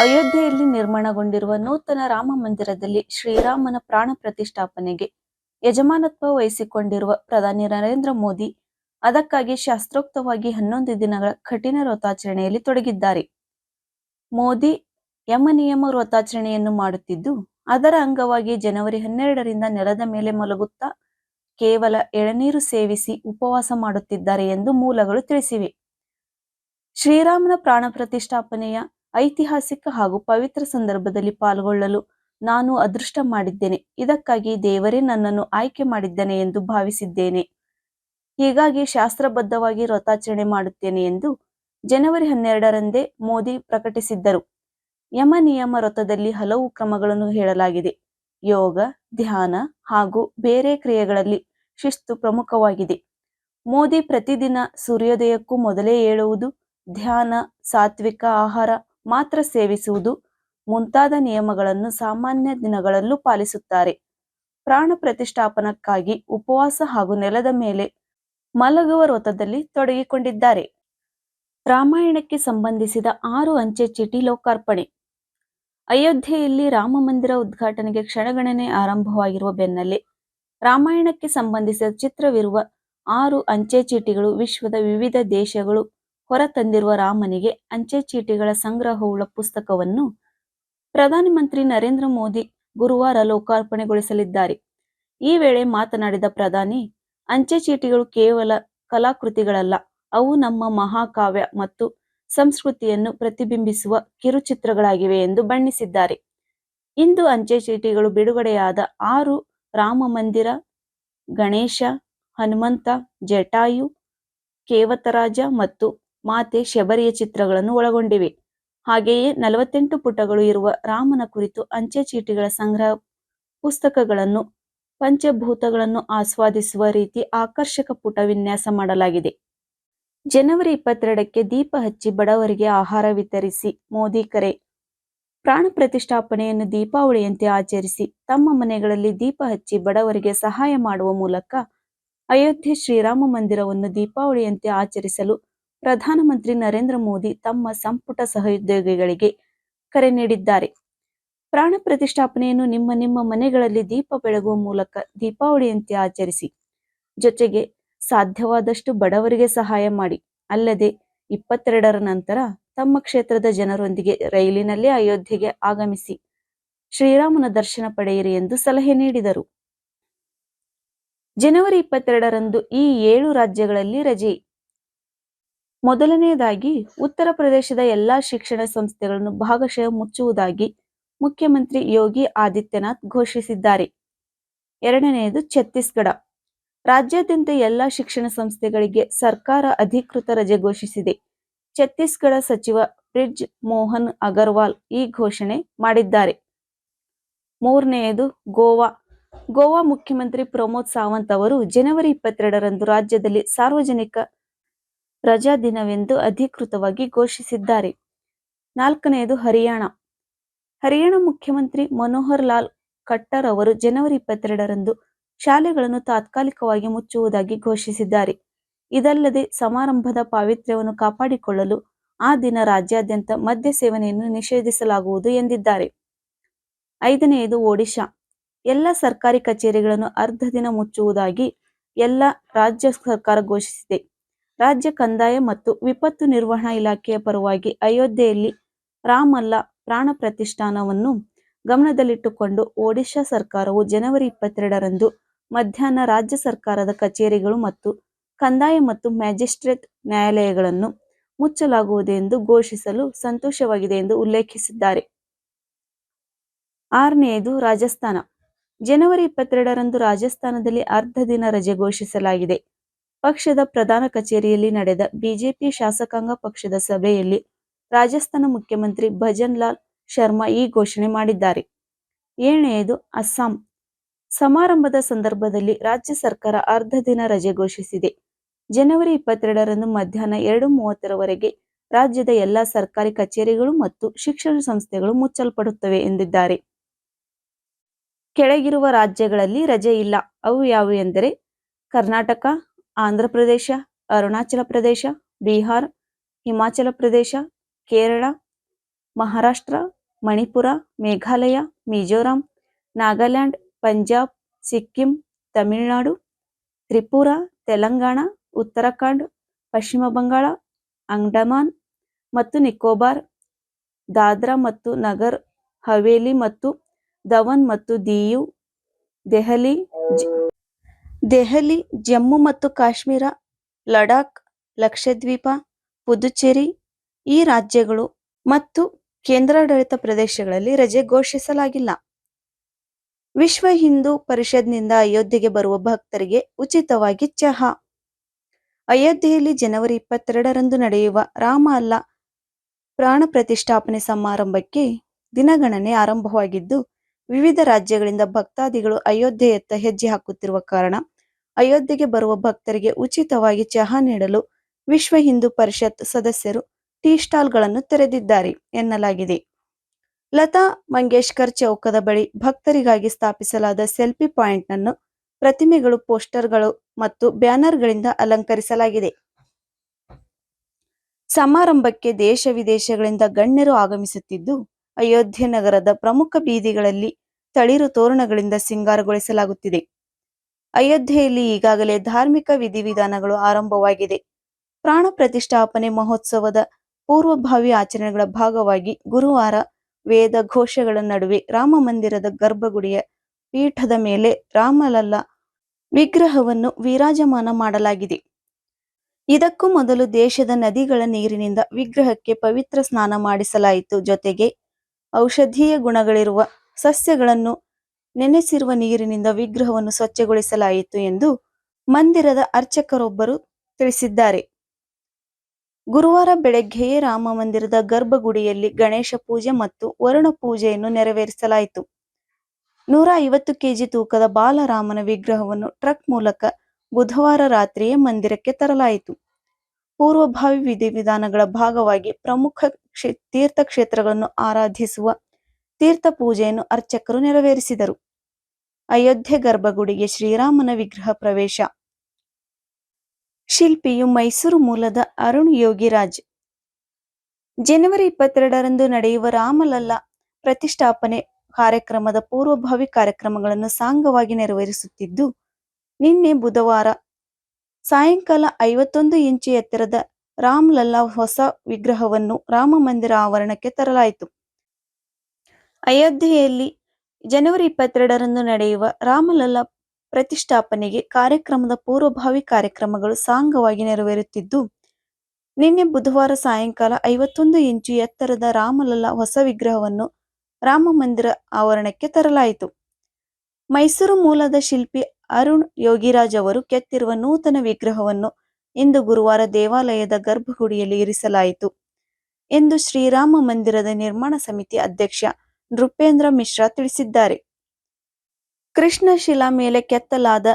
ಅಯೋಧ್ಯೆಯಲ್ಲಿ ನಿರ್ಮಾಣಗೊಂಡಿರುವ ನೂತನ ರಾಮ ಮಂದಿರದಲ್ಲಿ ಶ್ರೀರಾಮನ ಪ್ರಾಣ ಪ್ರತಿಷ್ಠಾಪನೆಗೆ ಯಜಮಾನತ್ವ ವಹಿಸಿಕೊಂಡಿರುವ ಪ್ರಧಾನಿ ನರೇಂದ್ರ ಮೋದಿ ಅದಕ್ಕಾಗಿ ಶಾಸ್ತ್ರೋಕ್ತವಾಗಿ ಹನ್ನೊಂದು ದಿನಗಳ ಕಠಿಣ ವ್ರತಾಚರಣೆಯಲ್ಲಿ ತೊಡಗಿದ್ದಾರೆ. ಮೋದಿ ಯಮನಿಯಮ ವ್ರತಾಚರಣೆಯನ್ನು ಮಾಡುತ್ತಿದ್ದು, ಅದರ ಅಂಗವಾಗಿ ಜನವರಿ ಹನ್ನೆರಡರಿಂದ ನೆಲದ ಮೇಲೆ ಮಲಗುತ್ತಾ ಕೇವಲ ಎಳನೀರು ಸೇವಿಸಿ ಉಪವಾಸ ಮಾಡುತ್ತಿದ್ದಾರೆ ಎಂದು ಮೂಲಗಳು ತಿಳಿಸಿವೆ. ಶ್ರೀರಾಮನ ಪ್ರಾಣ ಪ್ರತಿಷ್ಠಾಪನೆಯ ಐತಿಹಾಸಿಕ ಹಾಗೂ ಪವಿತ್ರ ಸಂದರ್ಭದಲ್ಲಿ ಪಾಲ್ಗೊಳ್ಳಲು ನಾನು ಅದೃಷ್ಟ ಮಾಡಿದ್ದೇನೆ. ಇದಕ್ಕಾಗಿ ದೇವರೇ ನನ್ನನ್ನು ಆಯ್ಕೆ ಮಾಡಿದ್ದೇನೆ ಎಂದು ಭಾವಿಸಿದ್ದೇನೆ. ಹೀಗಾಗಿ ಶಾಸ್ತ್ರಬದ್ಧವಾಗಿ ವ್ರತಾಚರಣೆ ಮಾಡುತ್ತೇನೆ ಎಂದು ಜನವರಿ ಹನ್ನೆರಡರಂದೇ ಮೋದಿ ಪ್ರಕಟಿಸಿದ್ದರು. ಯಮ ನಿಯಮ ವ್ರತದಲ್ಲಿ ಹಲವು ಕ್ರಮಗಳನ್ನು ಹೇಳಲಾಗಿದೆ. ಯೋಗ, ಧ್ಯಾನ ಹಾಗೂ ಬೇರೆ ಕ್ರಿಯೆಗಳಲ್ಲಿ ಶಿಸ್ತು ಪ್ರಮುಖವಾಗಿದೆ. ಮೋದಿ ಪ್ರತಿದಿನ ಸೂರ್ಯೋದಯಕ್ಕೂ ಮೊದಲೇ ಹೇಳುವುದು ಧ್ಯಾನ, ಸಾತ್ವಿಕ ಆಹಾರ ಮಾತ್ರ ಸೇವಿಸುವುದು ಮುಂತಾದ ನಿಯಮಗಳನ್ನು ಸಾಮಾನ್ಯ ದಿನಗಳಲ್ಲೂ ಪಾಲಿಸುತ್ತಾರೆ. ಪ್ರಾಣ ಪ್ರತಿಷ್ಠಾಪನಕ್ಕಾಗಿ ಉಪವಾಸ ಹಾಗೂ ನೆಲದ ಮೇಲೆ ಮಲಗುವ ವ್ರತದಲ್ಲಿ ತೊಡಗಿಕೊಂಡಿದ್ದಾರೆ. ರಾಮಾಯಣಕ್ಕೆ ಸಂಬಂಧಿಸಿದ ಆರು ಅಂಚೆ ಚೀಟಿ ಲೋಕಾರ್ಪಣೆ. ಅಯೋಧ್ಯೆಯಲ್ಲಿ ರಾಮ ಮಂದಿರ ಉದ್ಘಾಟನೆಗೆ ಕ್ಷಣಗಣನೆ ಆರಂಭವಾಗಿರುವ ಬೆನ್ನಲ್ಲೇ ರಾಮಾಯಣಕ್ಕೆ ಸಂಬಂಧಿಸಿದ ಚಿತ್ರವಿರುವ ಆರು ಅಂಚೆ ಚೀಟಿಗಳು ವಿಶ್ವದ ವಿವಿಧ ದೇಶಗಳು ಹೊರತಂದಿರುವ ರಾಮನಿಗೆ ಅಂಚೆ ಚೀಟಿಗಳ ಸಂಗ್ರಹವುಳ್ಳ ಪುಸ್ತಕವನ್ನು ಪ್ರಧಾನಮಂತ್ರಿ ನರೇಂದ್ರ ಮೋದಿ ಗುರುವಾರ ಲೋಕಾರ್ಪಣೆಗೊಳಿಸಲಿದ್ದಾರೆ. ಈ ವೇಳೆ ಮಾತನಾಡಿದ ಪ್ರಧಾನಿ, ಅಂಚೆ ಚೀಟಿಗಳು ಕೇವಲ ಕಲಾಕೃತಿಗಳಲ್ಲ, ಅವು ನಮ್ಮ ಮಹಾಕಾವ್ಯ ಮತ್ತು ಸಂಸ್ಕೃತಿಯನ್ನು ಪ್ರತಿಬಿಂಬಿಸುವ ಕಿರುಚಿತ್ರಗಳಾಗಿವೆ ಎಂದು ಬಣ್ಣಿಸಿದ್ದಾರೆ. ಇಂದು ಅಂಚೆ ಚೀಟಿಗಳು ಬಿಡುಗಡೆಯಾದ ಆರು ರಾಮ ಮಂದಿರ, ಗಣೇಶ, ಹನುಮಂತ, ಜಟಾಯು, ಕೇವತರಾಜ ಮತ್ತು ಮಾತೆ ಶಬರಿಯ ಚಿತ್ರಗಳನ್ನು ಒಳಗೊಂಡಿವೆ. ಹಾಗೆಯೇ ನಲವತ್ತೆಂಟು ಪುಟಗಳು ಇರುವ ರಾಮನ ಕುರಿತು ಅಂಚೆ ಚೀಟಿಗಳ ಸಂಗ್ರಹ ಪುಸ್ತಕಗಳನ್ನು, ಪಂಚಭೂತಗಳನ್ನು ಆಸ್ವಾದಿಸುವ ರೀತಿ ಆಕರ್ಷಕ ಪುಟ ವಿನ್ಯಾಸ ಮಾಡಲಾಗಿದೆ. ಜನವರಿ ಇಪ್ಪತ್ತೆರಡಕ್ಕೆ ದೀಪ ಹಚ್ಚಿ ಬಡವರಿಗೆ ಆಹಾರ ವಿತರಿಸಿ ಮೋದಿ ಕರೆ. ಪ್ರಾಣ ಪ್ರತಿಷ್ಠಾಪನೆಯನ್ನು ದೀಪಾವಳಿಯಂತೆ ಆಚರಿಸಿ ತಮ್ಮ ಮನೆಗಳಲ್ಲಿ ದೀಪ ಹಚ್ಚಿ ಬಡವರಿಗೆ ಸಹಾಯ ಮಾಡುವ ಮೂಲಕ ಅಯೋಧ್ಯೆ ಶ್ರೀರಾಮ ಮಂದಿರವನ್ನು ದೀಪಾವಳಿಯಂತೆ ಆಚರಿಸಲು ಪ್ರಧಾನಮಂತ್ರಿ ನರೇಂದ್ರ ಮೋದಿ ತಮ್ಮ ಸಂಪುಟ ಸಹೋದ್ಯೋಗಿಗಳಿಗೆ ಕರೆ ನೀಡಿದ್ದಾರೆ. ಪ್ರಾಣ ಪ್ರತಿಷ್ಠಾಪನೆಯನ್ನು ನಿಮ್ಮ ನಿಮ್ಮ ಮನೆಗಳಲ್ಲಿ ದೀಪ ಬೆಳಗುವ ಮೂಲಕ ದೀಪಾವಳಿಯಂತೆ ಆಚರಿಸಿ. ಜೊತೆಗೆ ಸಾಧ್ಯವಾದಷ್ಟು ಬಡವರಿಗೆ ಸಹಾಯ ಮಾಡಿ. ಅಲ್ಲದೆ ಇಪ್ಪತ್ತೆರಡರ ನಂತರ ತಮ್ಮ ಕ್ಷೇತ್ರದ ಜನರೊಂದಿಗೆ ರೈಲಿನಲ್ಲಿ ಅಯೋಧ್ಯೆಗೆ ಆಗಮಿಸಿ. ಶ್ರೀರಾಮನ ದರ್ಶನ ಪಡೆಯಿರಿ ಎಂದು ಸಲಹೆ ನೀಡಿದರು. ಜನವರಿ ಇಪ್ಪತ್ತೆರಡರಂದು ಈ ಏಳು ರಾಜ್ಯಗಳಲ್ಲಿ ರಜೆ ಮೊದಲನೆಯದಾಗಿ ಉತ್ತರ ಪ್ರದೇಶದ ಎಲ್ಲಾ ಶಿಕ್ಷಣ ಸಂಸ್ಥೆಗಳನ್ನು ಭಾಗಶಃ ಮುಚ್ಚುವುದಾಗಿ ಮುಖ್ಯಮಂತ್ರಿ ಯೋಗಿ ಆದಿತ್ಯನಾಥ್ ಘೋಷಿಸಿದ್ದಾರೆ. ಎರಡನೆಯದು ಛತ್ತೀಸ್ಗಢ. ರಾಜ್ಯಾದ್ಯಂತ ಎಲ್ಲಾ ಶಿಕ್ಷಣ ಸಂಸ್ಥೆಗಳಿಗೆ ಸರ್ಕಾರ ಅಧಿಕೃತ ರಜೆ ಘೋಷಿಸಿದೆ. ಛತ್ತೀಸ್ಗಢ ಸಚಿವ ಬ್ರಿಜ್ ಮೋಹನ್ ಅಗರ್ವಾಲ್ ಈ ಘೋಷಣೆ ಮಾಡಿದ್ದಾರೆ. ಮೂರನೆಯದು ಗೋವಾ. ಗೋವಾ ಮುಖ್ಯಮಂತ್ರಿ ಪ್ರಮೋದ್ ಸಾವಂತ್ ಅವರು ಜನವರಿ ಇಪ್ಪತ್ತೆರಡರಂದು ರಾಜ್ಯದಲ್ಲಿ ಸಾರ್ವಜನಿಕ ರಜಾ ದಿನವೆಂದು ಅಧಿಕೃತವಾಗಿ ಘೋಷಿಸಿದ್ದಾರೆ. ನಾಲ್ಕನೆಯದು ಹರಿಯಾಣ. ಹರಿಯಾಣ ಮುಖ್ಯಮಂತ್ರಿ ಮನೋಹರ್ ಲಾಲ್ ಖಟ್ಟರ್ ಅವರು ಜನವರಿ ಇಪ್ಪತ್ತೆರಡರಂದು ಶಾಲೆಗಳನ್ನು ತಾತ್ಕಾಲಿಕವಾಗಿ ಮುಚ್ಚುವುದಾಗಿ ಘೋಷಿಸಿದ್ದಾರೆ. ಇದಲ್ಲದೆ ಸಮಾರಂಭದ ಪಾವಿತ್ರ್ಯವನ್ನು ಕಾಪಾಡಿಕೊಳ್ಳಲು ಆ ದಿನ ರಾಜ್ಯಾದ್ಯಂತ ಮದ್ಯ ಸೇವನೆಯನ್ನು ನಿಷೇಧಿಸಲಾಗುವುದು ಎಂದಿದ್ದಾರೆ. ಐದನೆಯದು ಒಡಿಶಾ. ಎಲ್ಲ ಸರ್ಕಾರಿ ಕಚೇರಿಗಳನ್ನು ಅರ್ಧ ದಿನ ಮುಚ್ಚುವುದಾಗಿ ಎಲ್ಲ ರಾಜ್ಯ ಸರ್ಕಾರ ಘೋಷಿಸಿದೆ. ರಾಜ್ಯ ಕಂದಾಯ ಮತ್ತು ವಿಪತ್ತು ನಿರ್ವಹಣಾ ಇಲಾಖೆಯ ಪರವಾಗಿ ಅಯೋಧ್ಯೆಯಲ್ಲಿ ರಾಮಲ್ಲ ಪ್ರಾಣ ಪ್ರತಿಷ್ಠಾನವನ್ನು ಗಮನದಲ್ಲಿಟ್ಟುಕೊಂಡು ಒಡಿಶಾ ಸರ್ಕಾರವು ಜನವರಿ ಇಪ್ಪತ್ತೆರಡರಂದು ಮಧ್ಯಾಹ್ನ ರಾಜ್ಯ ಸರ್ಕಾರದ ಕಚೇರಿಗಳು ಮತ್ತು ಕಂದಾಯ ಮತ್ತು ಮ್ಯಾಜಿಸ್ಟ್ರೇಟ್ ನ್ಯಾಯಾಲಯಗಳನ್ನು ಮುಚ್ಚಲಾಗುವುದು ಎಂದು ಘೋಷಿಸಲು ಸಂತೋಷವಾಗಿದೆ ಎಂದು ಉಲ್ಲೇಖಿಸಿದ್ದಾರೆ. ಆರನೆಯದು ರಾಜಸ್ಥಾನ. ಜನವರಿ ಇಪ್ಪತ್ತೆರಡರಂದು ರಾಜಸ್ಥಾನದಲ್ಲಿ ಅರ್ಧ ದಿನ ರಜೆ ಘೋಷಿಸಲಾಗಿದೆ. ಪಕ್ಷದ ಪ್ರಧಾನ ಕಚೇರಿಯಲ್ಲಿ ನಡೆದ ಬಿಜೆಪಿ ಶಾಸಕಾಂಗ ಪಕ್ಷದ ಸಭೆಯಲ್ಲಿ ರಾಜಸ್ಥಾನ ಮುಖ್ಯಮಂತ್ರಿ ಭಜನ್ ಲಾಲ್ ಶರ್ಮಾ ಈ ಘೋಷಣೆ ಮಾಡಿದ್ದಾರೆ. ಏಳನೆಯದು, ಅಸ್ಸಾಂ. ಸಮಾರಂಭದ ಸಂದರ್ಭದಲ್ಲಿ ರಾಜ್ಯ ಸರ್ಕಾರ ಅರ್ಧ ದಿನ ರಜೆ ಘೋಷಿಸಿದೆ. ಜನವರಿ ಇಪ್ಪತ್ತೆರಡರಂದು ಮಧ್ಯಾಹ್ನ ಎರಡು ಮೂವತ್ತರವರೆಗೆ ರಾಜ್ಯದ ಎಲ್ಲಾ ಸರ್ಕಾರಿ ಕಚೇರಿಗಳು ಮತ್ತು ಶಿಕ್ಷಣ ಸಂಸ್ಥೆಗಳು ಮುಚ್ಚಲ್ಪಡುತ್ತವೆ ಎಂದಿದ್ದಾರೆ. ಕೆಳಗಿರುವ ರಾಜ್ಯಗಳಲ್ಲಿ ರಜೆ ಇಲ್ಲ. ಅವು ಎಂದರೆ ಕರ್ನಾಟಕ ಆಂಧ್ರಪ್ರದೇಶ ಅರುಣಾಚಲ ಪ್ರದೇಶ, ಬಿಹಾರ್, ಹಿಮಾಚಲ ಪ್ರದೇಶ, ಕೇರಳ, ಮಹಾರಾಷ್ಟ್ರ, ಮಣಿಪುರ, ಮೇಘಾಲಯ, ಮಿಜೋರಾಂ, ನಾಗಾಲ್ಯಾಂಡ್, ಪಂಜಾಬ್, ಸಿಕ್ಕಿಂ, ತಮಿಳುನಾಡು, ತ್ರಿಪುರ, ತೆಲಂಗಾಣ, ಉತ್ತರಾಖಂಡ್, ಪಶ್ಚಿಮ ಬಂಗಾಳ, ಅಂಡಮಾನ್ ಮತ್ತು ನಿಕೋಬಾರ್, ದಾದ್ರಾ ಮತ್ತು ನಗರ್, ಹವೇಲಿ ಮತ್ತು ದವನ್ ಮತ್ತು ದಿಯು, ದೆಹಲಿ ದೆಹಲಿ, ಜಮ್ಮು ಮತ್ತು ಕಾಶ್ಮೀರ, ಲಡಾಖ್, ಲಕ್ಷದ್ವೀಪ, ಪುದುಚೇರಿ ಈ ರಾಜ್ಯಗಳು ಮತ್ತು ಕೇಂದ್ರಾಡಳಿತ ಪ್ರದೇಶಗಳಲ್ಲಿ ರಜೆ ಘೋಷಿಸಲಾಗಿಲ್ಲ. ವಿಶ್ವ ಹಿಂದೂ ಪರಿಷತ್ನಿಂದ ಅಯೋಧ್ಯೆಗೆ ಬರುವ ಭಕ್ತರಿಗೆ ಉಚಿತವಾಗಿ ಚಹಾ. ಅಯೋಧ್ಯೆಯಲ್ಲಿ ಜನವರಿ ಇಪ್ಪತ್ತೆರಡರಂದು ನಡೆಯುವ ರಾಮ ಅಲ್ಲ ಪ್ರಾಣ ಪ್ರತಿಷ್ಠಾಪನೆ ಸಮಾರಂಭಕ್ಕೆ ದಿನಗಣನೆ ಆರಂಭವಾಗಿದ್ದು, ವಿವಿಧ ರಾಜ್ಯಗಳಿಂದ ಭಕ್ತಾದಿಗಳು ಅಯೋಧ್ಯೆಯತ್ತ ಹೆಜ್ಜೆ ಹಾಕುತ್ತಿರುವ ಕಾರಣ ಅಯೋಧ್ಯೆಗೆ ಬರುವ ಭಕ್ತರಿಗೆ ಉಚಿತವಾಗಿ ಚಹಾ ನೀಡಲು ವಿಶ್ವ ಹಿಂದೂ ಪರಿಷತ್ ಸದಸ್ಯರು ಟೀ ಸ್ಟಾಲ್ಗಳನ್ನು ತೆರೆದಿದ್ದಾರೆ ಎನ್ನಲಾಗಿದೆ. ಲತಾ ಮಂಗೇಶ್ಕರ್ ಚೌಕದ ಬಳಿ ಭಕ್ತರಿಗಾಗಿ ಸ್ಥಾಪಿಸಲಾದ ಸೆಲ್ಫಿ ಪಾಯಿಂಟ್ ಅನ್ನು ಪ್ರತಿಮೆಗಳು, ಪೋಸ್ಟರ್ಗಳು ಮತ್ತು ಬ್ಯಾನರ್ಗಳಿಂದ ಅಲಂಕರಿಸಲಾಗಿದೆ. ಸಮಾರಂಭಕ್ಕೆ ದೇಶ ವಿದೇಶಗಳಿಂದ ಗಣ್ಯರು ಆಗಮಿಸುತ್ತಿದ್ದು, ಅಯೋಧ್ಯೆ ನಗರದ ಪ್ರಮುಖ ಬೀದಿಗಳಲ್ಲಿ ತಳಿರು ತೋರಣಗಳಿಂದ ಸಿಂಗಾರಗೊಳಿಸಲಾಗುತ್ತಿದೆ. ಅಯೋಧ್ಯೆಯಲ್ಲಿ ಈಗಾಗಲೇ ಧಾರ್ಮಿಕ ವಿಧಿವಿಧಾನಗಳು ಆರಂಭವಾಗಿದೆ. ಪ್ರಾಣ ಪ್ರತಿಷ್ಠಾಪನೆ ಮಹೋತ್ಸವದ ಪೂರ್ವಭಾವಿ ಆಚರಣೆಗಳ ಭಾಗವಾಗಿ ಗುರುವಾರ ವೇದ ಘೋಷಗಳ ನಡುವೆ ರಾಮ ಮಂದಿರದ ಗರ್ಭಗುಡಿಯ ಪೀಠದ ಮೇಲೆ ರಾಮಲಲ್ಲ ವಿಗ್ರಹವನ್ನು ವಿರಾಜಮಾನ ಮಾಡಲಾಗಿದೆ. ಇದಕ್ಕೂ ಮೊದಲು ದೇಶದ ನದಿಗಳ ನೀರಿನಿಂದ ವಿಗ್ರಹಕ್ಕೆ ಪವಿತ್ರ ಸ್ನಾನ ಮಾಡಿಸಲಾಯಿತು. ಜೊತೆಗೆ ಔಷಧೀಯ ಗುಣಗಳಿರುವ ಸಸ್ಯಗಳನ್ನು ನೆನೆಸಿರುವ ನೀರಿನಿಂದ ವಿಗ್ರಹವನ್ನು ಸ್ವಚ್ಛಗೊಳಿಸಲಾಯಿತು ಎಂದು ಮಂದಿರದ ಅರ್ಚಕರೊಬ್ಬರು ತಿಳಿಸಿದ್ದಾರೆ. ಗುರುವಾರ ಬೆಳಗ್ಗೆಯೇ ರಾಮ ಮಂದಿರದ ಗರ್ಭಗುಡಿಯಲ್ಲಿ ಗಣೇಶ ಪೂಜೆ ಮತ್ತು ವರುಣ ಪೂಜೆಯನ್ನು ನೆರವೇರಿಸಲಾಯಿತು. ನೂರ ಐವತ್ತು ಕೆಜಿ ತೂಕದ ಬಾಲರಾಮನ ವಿಗ್ರಹವನ್ನು ಟ್ರಕ್ ಮೂಲಕ ಬುಧವಾರ ರಾತ್ರಿಯೇ ಮಂದಿರಕ್ಕೆ ತರಲಾಯಿತು. ಪೂರ್ವಭಾವಿ ವಿಧಿವಿಧಾನಗಳ ಭಾಗವಾಗಿ ಪ್ರಮುಖ ಕ್ಷೇ ತೀರ್ಥಕ್ಷೇತ್ರಗಳನ್ನು ಆರಾಧಿಸುವ ತೀರ್ಥ ಪೂಜೆಯನ್ನು ಅರ್ಚಕರು ನೆರವೇರಿಸಿದರು. ಅಯೋಧ್ಯೆ ಗರ್ಭಗುಡಿಗೆ ಶ್ರೀರಾಮನ ವಿಗ್ರಹ ಪ್ರವೇಶ. ಶಿಲ್ಪಿಯು ಮೈಸೂರು ಮೂಲದ ಅರುಣ್ ಯೋಗಿರಾಜ್. ಜನವರಿ ಇಪ್ಪತ್ತೆರಡರಂದು ನಡೆಯುವ ರಾಮಲಲ್ಲ ಪ್ರತಿಷ್ಠಾಪನೆ ಕಾರ್ಯಕ್ರಮದ ಪೂರ್ವಭಾವಿ ಕಾರ್ಯಕ್ರಮಗಳನ್ನು ಸಾಂಗವಾಗಿ ನೆರವೇರಿಸುತ್ತಿದ್ದು, ನಿನ್ನೆ ಬುಧವಾರ ಸಾಯಂಕಾಲ ಐವತ್ತೊಂದು ಇಂಚು ಎತ್ತರದ ರಾಮ್ಲಲ್ಲಾ ಹೊಸ ವಿಗ್ರಹವನ್ನು ರಾಮ ಮಂದಿರ ಆವರಣಕ್ಕೆ ತರಲಾಯಿತು. ಅಯೋಧ್ಯೆಯಲ್ಲಿ ಜನವರಿ ಇಪ್ಪತ್ತೆರಡರಂದು ನಡೆಯುವ ರಾಮಲಲ್ಲಾ ಪ್ರತಿಷ್ಠಾಪನೆಗೆ ಕಾರ್ಯಕ್ರಮದ ಪೂರ್ವಭಾವಿ ಕಾರ್ಯಕ್ರಮಗಳು ಸಾಂಗವಾಗಿ ನೆರವೇರುತ್ತಿದ್ದು, ನಿನ್ನೆ ಬುಧವಾರ ಸಾಯಂಕಾಲ ಐವತ್ತೊಂದು ಇಂಚು ಎತ್ತರದ ರಾಮಲಲ್ಲಾ ಹೊಸ ವಿಗ್ರಹವನ್ನು ರಾಮ ಮಂದಿರ ಆವರಣಕ್ಕೆ ತರಲಾಯಿತು. ಮೈಸೂರು ಮೂಲದ ಶಿಲ್ಪಿ ಅರುಣ್ ಯೋಗಿರಾಜ್ ಅವರು ಕೆತ್ತಿರುವ ನೂತನ ವಿಗ್ರಹವನ್ನು ಇಂದು ಗುರುವಾರ ದೇವಾಲಯದ ಗರ್ಭಗುಡಿಯಲ್ಲಿ ಇರಿಸಲಾಯಿತು. ಎಂದು ಶ್ರೀರಾಮ ಮಂದಿರದ ನಿರ್ಮಾಣ ಸಮಿತಿ ಅಧ್ಯಕ್ಷ ನೃಪೇಂದ್ರ ಮಿಶ್ರಾ ತಿಳಿಸಿದ್ದಾರೆ. ಕೃಷ್ಣಶಿಲಾ ಮೇಲೆ ಕೆತ್ತಲಾದ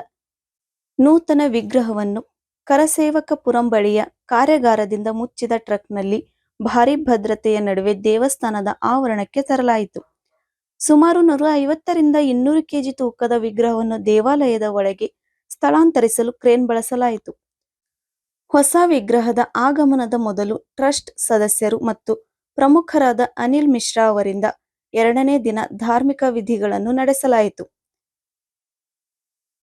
ನೂತನ ವಿಗ್ರಹವನ್ನು ಕರಸೇವಕ ಪುರಂಬಳಿಯ ಕಾರ್ಯಾಗಾರದಿಂದ ಮುಚ್ಚಿದ ಟ್ರಕ್ನಲ್ಲಿ ಭಾರೀ ಭದ್ರತೆಯ ನಡುವೆ ದೇವಸ್ಥಾನದ ಆವರಣಕ್ಕೆ ತರಲಾಯಿತು. ಸುಮಾರು ನೂರ ಐವತ್ತರಿಂದ ಇನ್ನೂರು ಕೆಜಿ ತೂಕದ ವಿಗ್ರಹವನ್ನು ದೇವಾಲಯದ ಒಳಗೆ ಸ್ಥಳಾಂತರಿಸಲು ಕ್ರೇನ್ ಬಳಸಲಾಯಿತು. ಹೊಸ ವಿಗ್ರಹದ ಆಗಮನದ ಮೊದಲು ಟ್ರಸ್ಟ್ ಸದಸ್ಯರು ಮತ್ತು ಪ್ರಮುಖರಾದ ಅನಿಲ್ ಮಿಶ್ರಾ ಅವರಿಂದ ಎರಡನೇ ದಿನ ಧಾರ್ಮಿಕ ವಿಧಿಗಳನ್ನು ನಡೆಸಲಾಯಿತು.